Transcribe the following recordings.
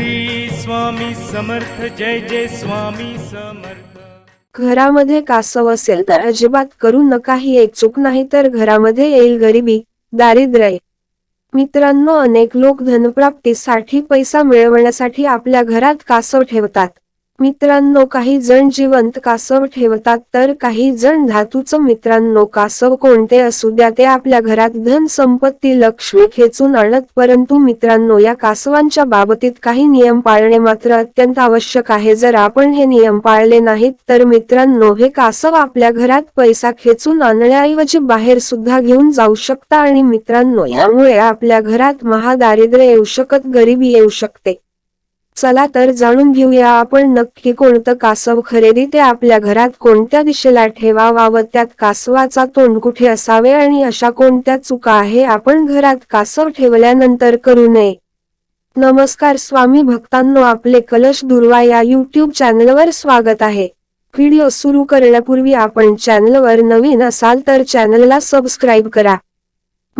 श्री स्वामी समर्थ जय जय स्वामी समर्थ. घरामध्ये कासव असेल तर अजिबात करू नका ही एक चूक नाही तर घरामध्ये येईल गरिबी दारिद्र्य. मित्रांनो अनेक लोक धनप्राप्तीसाठी पैसा मिळवण्यासाठी आपल्या घरात कासव ठेवतात. मित्रांनो काही जण जिवंत कासव ठेवतात तर काही जण धातूचं मित्रांनो कासव कोणते असू द्या ते आपल्या घरात धन संपत्ती लक्ष्मी खेचून आणत परंतु मित्रांनो या कासवांच्या बाबतीत काही नियम पाळणे मात्र अत्यंत आवश्यक आहे. जर आपण हे नियम पाळले नाहीत तर मित्रांनो हे कासव आपल्या घरात पैसा खेचून आणण्याऐवजी बाहेर सुद्धा घेऊन जाऊ शकता आणि मित्रांनो यामुळे आपल्या घरात महादारिद्र्य येऊ शकत गरिबी येऊ शकते. चला तर जाणून घेऊया आपण नक्की कोणतं कासव खरेदी ते आपल्या घरात कोणत्या दिशेला ठेवावा व त्यात कासवाचा तोंड कुठे असावे आणि अशा कोणत्या चुका आहे आपण घरात कासव ठेवल्यानंतर करू नये. नमस्कार स्वामी भक्तांनो आपले कलश दुर्वा या युट्यूब चॅनलवर स्वागत आहे. व्हिडिओ सुरू करण्यापूर्वी आपण चॅनलवर नवीन असाल तर चॅनलला सबस्क्राईब करा.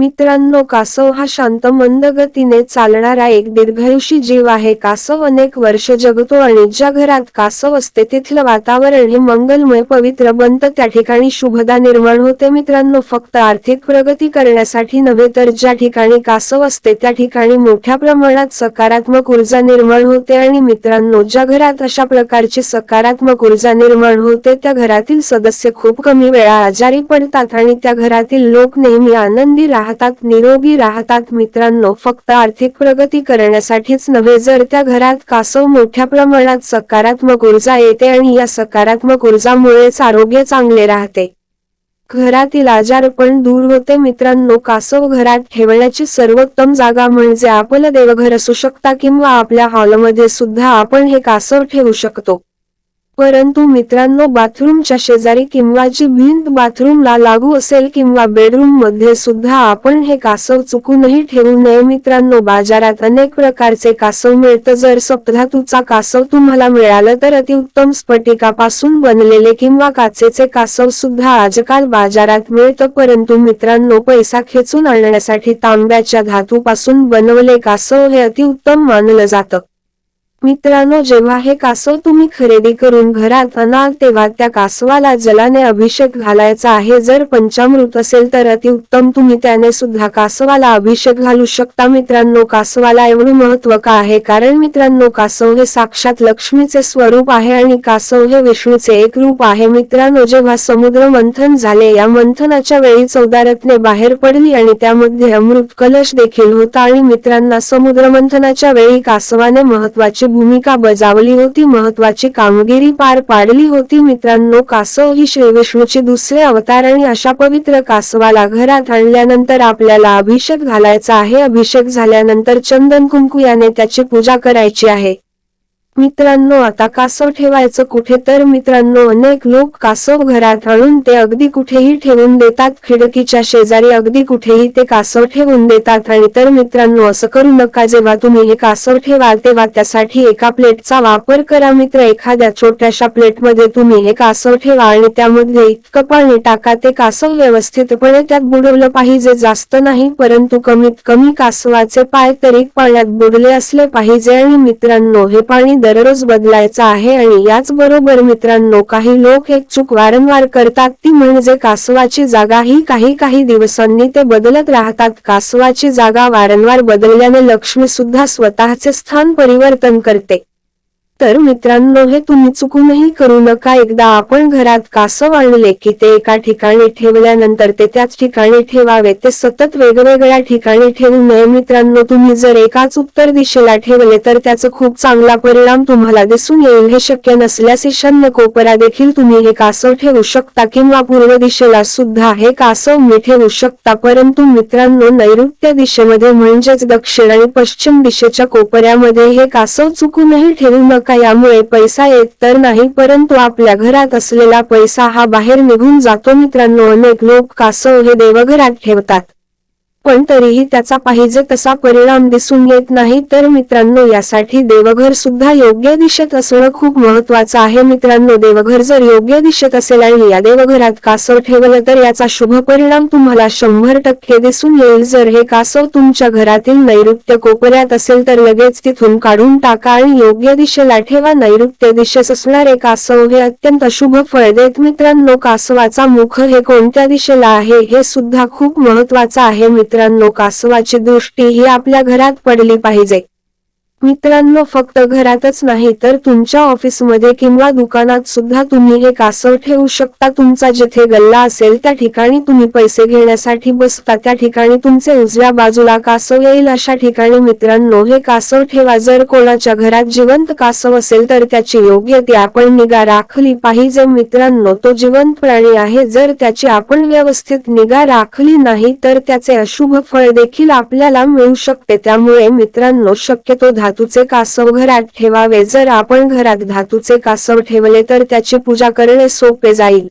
मित्रांनो कासव हा शांत मंद गतीने चालणारा एक दीर्घायुषी जीव आहे. कासव अनेक वर्ष जगतो आणि ज्या घरात कासव असते तिथलं वातावरण हे मंगलमय पवित्र बनत त्या ठिकाणी शुभदा निर्माण होते. मित्रांनो फक्त आर्थिक प्रगती करण्यासाठी नव्हे तर ज्या ठिकाणी कासव असते त्या ठिकाणी मोठ्या प्रमाणात सकारात्मक ऊर्जा निर्माण होते. आणि मित्रांनो ज्या घरात अशा प्रकारची सकारात्मक ऊर्जा निर्माण होते त्या घरातील सदस्य खूप कमी वेळा आजारी पडतात आणि त्या घरातील लोक नेहमी आनंदी राहतात. निरोगी राहतात मित्रांनो. फक्त आर्थिक प्रगती करण्यासाठीच नव्हे जर त्या घरात कासव मोठ्या प्रमाणात सकारात्मक ऊर्जा येते आणि या सकारात्मक ऊर्जामुळेच आरोग्य चांगले राहते. घरातील आजारपण दूर होते मित्रांनो. कासव घरात ठेवण्याची सर्वोत्तम जागा म्हणजे आपलं देवघर असू शकता किंवा आपल्या हॉलमध्ये सुद्धा आपण हे कासव ठेवू शकतो. परंतु मित्रांनो बाथरूमच्या शेजारी किंवा जी भिंत बाथरूमला लागू असेल किंवा बेडरूममध्ये सुद्धा आपण हे कासव चुकूनही ठेवू नये. मित्रांनो बाजारात अनेक प्रकारचे कासव मिळतं. जर सप्तधातूचा कासव तुम्हाला मिळालं तर अतिउत्तम स्फटिकापासून बनलेले किंवा काचेचे कासव सुद्धा आजकाल बाजारात मिळतं. परंतु मित्रांनो पैसा खेचून आणण्यासाठी तांब्याच्या धातूपासून बनवले कासव हे अतिउत्तम मानलं जातं. मित्रांनो जेव्हा हे कासव तुम्ही खरेदी करून घरात आणाल तेव्हा त्या कासवाला जलाने अभिषेक घालायचा आहे. जर पंचामृत असेल तर अतिउत्तम. तुम्ही त्याने सुद्धा कासवाला अभिषेक घालू शकता. मित्रांनो कासवाला एवढं महत्त्व का आहे? कारण मित्रांनो कासव हे साक्षात लक्ष्मीचे स्वरूप आहे आणि कासव हे विष्णूचे एक रूप आहे. मित्रांनो जेव्हा समुद्र मंथन झाले या मंथनाच्या वेळी चौदा रत्ने बाहेर पडली आणि त्यामध्ये अमृत कलश देखील होता. आणि मित्रांना समुद्र मंथनाच्या वेळी कासवाने महत्वाची भूमिका बजावली होती महत्वाची कामगिरी पार पाडली होती. मित्रांनो कासव ही श्रीविष्णूचे दुसरे अवतार आणि अशा पवित्र कासवाला घरात आणल्यानंतर आपल्याला अभिषेक घालायचा आहे. अभिषेक झाल्यानंतर चंदन कुंकू याने त्याची पूजा करायची आहे. मित्रांनो आता कासव ठेवायचं कुठे तर मित्रांनो अनेक लोक कासव घरात आणून ते अगदी कुठेही ठेवून देतात. खिडकीच्या शेजारी अगदी कुठेही ते कासव ठेवून देतात. आणि तर मित्रांनो असं करू नका जेव्हा तुम्ही हे कासव ठेवाल तेव्हा त्यासाठी एका प्लेटचा वापर करा. मित्र एखाद्या छोट्याशा प्लेटमध्ये तुम्ही हे कासव ठेवा आणि त्यामध्ये इतकं पाणी टाका ते कासव व्यवस्थितपणे त्यात बुडवलं पाहिजे. जास्त नाही परंतु कमीत कमी कासवाचे पाय तरी पाण्यात बुडले असले पाहिजे. आणि मित्रांनो हे पाणी दररोज बदलायचा आहे आणि याचबरोबर मित्रांनो काही लोक एक चूक वारंवार करतात ती म्हणजे कासवाची जागा ही काही काही दिवसांनी ते बदलत राहतात. कासवाची जागा वारंवार बदलल्याने लक्ष्मी सुद्धा स्वतःचे स्थान परिवर्तन करते. तर मित्रांनो हे तुम्ही चुकूनही करू नका. एकदा आपण घरात कासव आणले की ते एका ठिकाणी ठेवल्यानंतर ते त्याच ठिकाणी ठेवावे. ते सतत वेगवेगळ्या ठिकाणी ठेवू नये. मित्रांनो तुम्ही जर एकाच उत्तर दिशेला ठेवले तर त्याचा खूप चांगला परिणाम तुम्हाला दिसून येईल. हे शक्य नसल्यास ईशान्य कोपरा देखील तुम्ही हे कासव ठेवू शकता किंवा पूर्व दिशेला सुद्धा हे कासव मी ठेवू शकता. परंतु मित्रांनो नैऋत्य दिशेमध्ये म्हणजेच दक्षिण आणि पश्चिम दिशेच्या कोपऱ्यामध्ये हे कासव चुकूनही ठेवू नका. यामुळे पैसा येत तर नाही परंतु आपल्या घरात असलेला पैसा हा बाहेर निघून जातो. मित्रांनो अनेक लोक कासव हे देवघरात ठेवतात. पण तरीही त्याचा पाहिजे तसा परिणाम दिसून येत नाही. तर मित्रांनो यासाठी देवघर सुद्धा योग्य दिशेत असणं खूप महत्वाचं आहे. मित्रांनो देवघर जर योग्य दिशेत असेल आणि या देवघरात कासव ठेवलं तर याचा शुभ परिणाम तुम्हाला शंभर टक्के दिसून येईल. जर हे कासव तुमच्या घरातील नैऋत्य कोपऱ्यात असेल तर लगेच तिथून काढून टाका आणि योग्य दिशेला ठेवा. नैऋत्य दिशेस असणारे कासव हे अत्यंत शुभ फळ देत मित्रांनो कासवाचा मुख हे कोणत्या दिशेला आहे हे सुद्धा खूप महत्वाचं आहे. मित्रांनो कासवाची दृष्टी ही आपल्या घरात पडली पाहिजे. मित्रांनो फक्त घरातच नाही तर तुमच्या ऑफिसमध्ये किंवा दुकानात सुद्धा तुम्ही हे कासव ठेवू शकता. तुमचा जिथे गल्ला असेल त्या ठिकाणी तुम्ही पैसे घेण्यासाठी बसता. त्या ठिकाणी तुमचे उजव्या बाजूला कासव येईल. अशा ठिकाणी मित्रांनो हे कासव ठेवा. जर कोणाच्या घरात जिवंत कासव असेल तर त्याची योग्य ती आपण निगा राखली पाहिजे. मित्रांनो तो जिवंत प्राणी आहे. जर त्याची आपण व्यवस्थित निगा राखली नाही तर त्याचे अशुभ फळ देखील आपल्याला मिळू शकते. त्यामुळे मित्रांनो शक्यतो धातूचे कासव घरात ठेवावे. जर आपण घरात धातूचे कासव ठेवले तर त्याची पूजा करणे सोपे जाईल.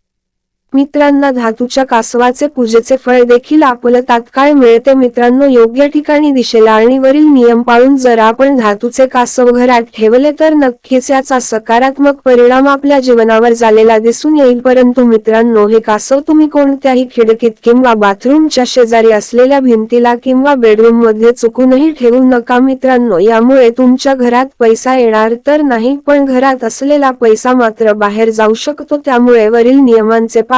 मित्रांना धातूच्या कासवाचे पूजेचे फळ देखील आपलं तात्काळ मिळते. मित्रांनो योग्य ठिकाणी दिशेला आणि वरील नियम पाळून जर आपण धातूचे कासव घरात ठेवले तर नक्कीच याचा सकारात्मक परिणाम आपल्या जीवनावर झालेला दिसून येईल. परंतु मित्रांनो हे कासव तुम्ही कोणत्याही खिडकीत किंवा बाथरूमच्या शेजारी असलेल्या भिंतीला किंवा बेडरूममध्ये चुकूनही ठेवू नका मित्रांनो. यामुळे तुमच्या घरात पैसा येणार तर नाही पण घरात असलेला पैसा मात्र बाहेर जाऊ शकतो. त्यामुळे वरील नियमांचे पालन